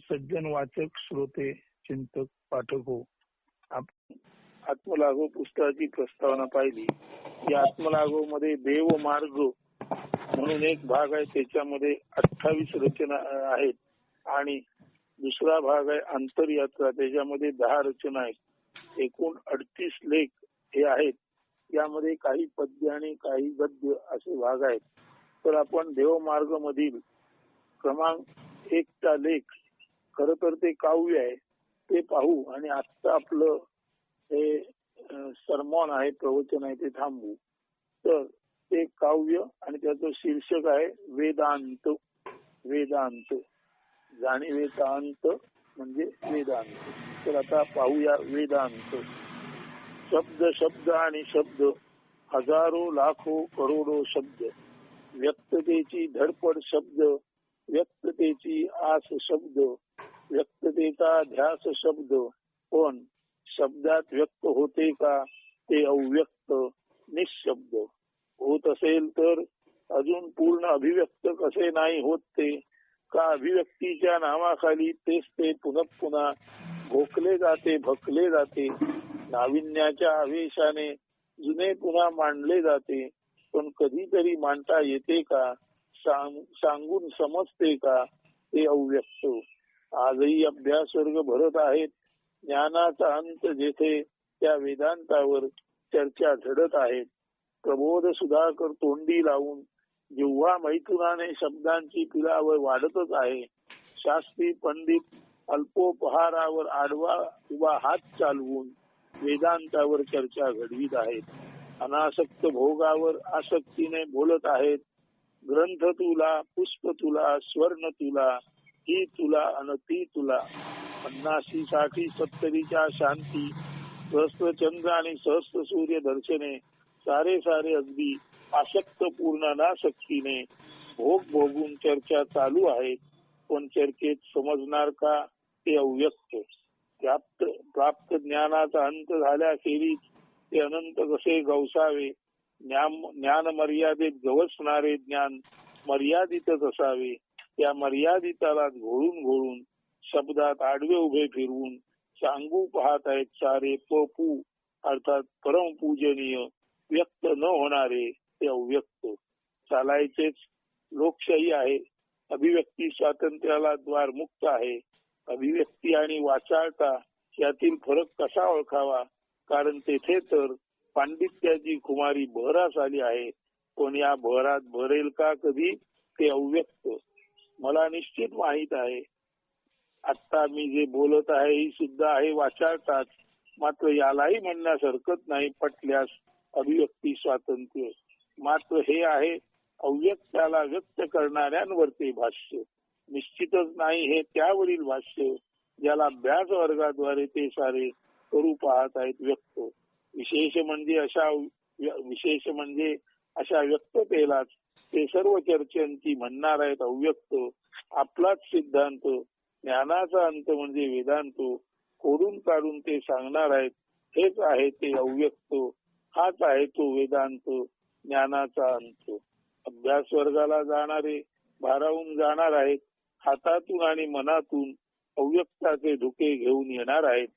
सज्जन वाचक श्रोते चिंतक पाठक हो. आप- आत्मलाघव पुस्तकाची प्रस्तावना पाहिली. या आत्मलाघवमध्ये देव मार्ग म्हणून एक भाग आहे त्याच्यामध्ये अठ्ठावीस रचना आहेत. आणि दुसरा भाग आहे आंतरयात्रा त्याच्यामध्ये दहा रचना आहेत. एकूण अडतीस लेख हे आहेत. यामध्ये काही पद्य आणि काही गद्य असे भाग आहेत. तर आपण देवमार्ग मधील क्रमांक एकचा लेख खर तर ते काव्य आहे ते पाहू आणि आजचं आपलं हे सरमॉन आहे प्रवचन आहे ते थांबू तर ते काव्य आणि त्याचं शीर्षक आहे वेदांत वेदांत. जाणीवेचा अंत म्हणजे वेदांत. तर आता पाहूया वेदांत. शब्द शब्द आणि शब्द. हजारो लाखो करोडो शब्द. व्यक्ततेची धडपड शब्द. व्यक्ततेची आस शब्द. व्यक्ततेचा ध्यास शब्द पण शब्दात व्यक्त होते का? ते अव्यक्त निशब्द. होत असेल तर अजून पूर्ण अभिव्यक्त कसे नाही होत ते? का अभिव्यक्तीच्या नावाखाली तेच ते पुन्हा पुन्हा भोकले जाते भकले जाते? नाविन्याच्या आवेशाने जुने पुन्हा मांडले जाते. पण कधीतरी मांडता येते का? सांगून समजते का? ते अव्यक्त. आजही अभ्यास वर्ग भरत आहेत. ज्ञानाचा अंत जेथे त्या वेदांतावर चर्चा झडत आहेत प्रबोध सुधाकर तोंडी लावून जेव्हा मैथुनाने शब्दांची पिलावर वाढतच आहे शास्त्री पंडित अल्पोपहारावर आडवा उभा हात चालवून वेदांतावर चर्चा घडवीत आहेत. अनासक्त भोगावर आसक्तीने बोलत आहेत. ग्रंथ तुला पुष्प तुला स्वर्ण तुला ही तुला अन ती तुला. पन्नाशी साठी सत्तरीच्या शांती सहस्त्र चंद्र आणि सहस्त्र सूर्य दर्शने सारे सारे अगदी आसक्त पूर्ण नाशक्तीने भोग भोगून चर्चा चालू आहेत पण चर्चेत समजणार का ते अव्यक्त? प्राप्त प्राप्त ज्ञानाचा अंत झाल्याखेरीज ते अनंत कसे गवसावे? ज्ञान मर्यादेत गवसणारे ज्ञान मर्यादितच असावे. त्या मर्यादितालाच घोळून घोळून शब्दात आडवे उभे फिरवून सांगू पाहत आहेत सारे पपू अर्थात परमपूजनीय व्यक्त न होणारे ते अव्यक्त. चालायचेच लोकशाही आहे. अभिव्यक्ती स्वातंत्र्याला द्वार मुक्त आहे. अभिव्यक्ती आणि वाचाळता यातील फरक कसा ओळखावा? कारण तेथे तर पांडित्याची कुमारी बहरास आली आहे. पण या बहरात भरेल का कधी? ते अव्यक्त. मला निश्चित माहीत आहे. आता मी जे बोलत आहे ही सुद्धा आहे वाचाळतात मात्र यालाही म्हणण्यास हरकत नाही पटल्यास अभिव्यक्ती स्वातंत्र्य. मात्र हे आहे अव्यक्ताला व्यक्त करणाऱ्यांवर ते भाष्य. निश्चितच नाही हे त्यावरील भाष्य. ज्याला अभ्यास वर्गाद्वारे ते सारे करू पाहत आहेत व्यक्त. विशेष म्हणजे अशा विशेष म्हणजे अशा व्यक्ततेलाच ते सर्व चर्चांची म्हणणार आहेत अव्यक्त. आपलाच सिद्धांत ज्ञानाचा अंत म्हणजे वेदांत. खोडून काढून ते सांगणार आहेत हेच आहे ते अव्यक्त. हाच आहे तो वेदांत ज्ञानाचा अंत. अभ्यास वर्गाला जाणारे भारावून जाणार आहेत. हातातून आणि मनातून अव्यक्ताचे धुके घेऊन येणार आहेत.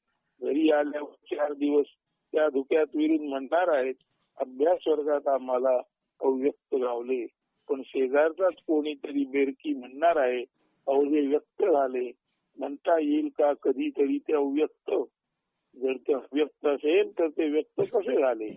घरी आल्यावर चार दिवस त्या धुक्यात विरून म्हणणार आहेत अभ्यास वर्गात आम्हाला अव्यक्त गावले. पण शेजारचाच कोणीतरी बेरकी म्हणणार आहे अवघे व्यक्त झाले. म्हणता येईल का कधीतरी ते अव्यक्त? जर ते अव्यक्त असेल तर ते व्यक्त कसे झाले?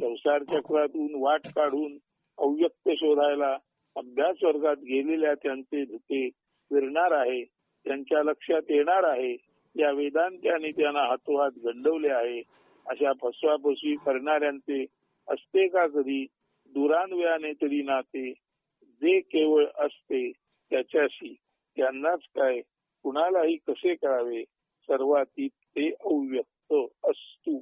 संसार चक्रातून वाट काढून अव्यक्त शोधायला अभ्यास वर्गात गेलेल्या त्यांचे धुके फिरणार आहे त्यांच्या लक्षात येणार आहे या वेदांत्याने त्यांना हातोहात गंडवले आहे अशा फसवाफसवी करणाऱ्यांचे असते का कधी? दुरान्वयाने तरी नाते जे केवळ असते त्याच्याशी त्यांनाच काय कुणालाही कसे करावे सर्वातीत ते अव्यक्त असतू.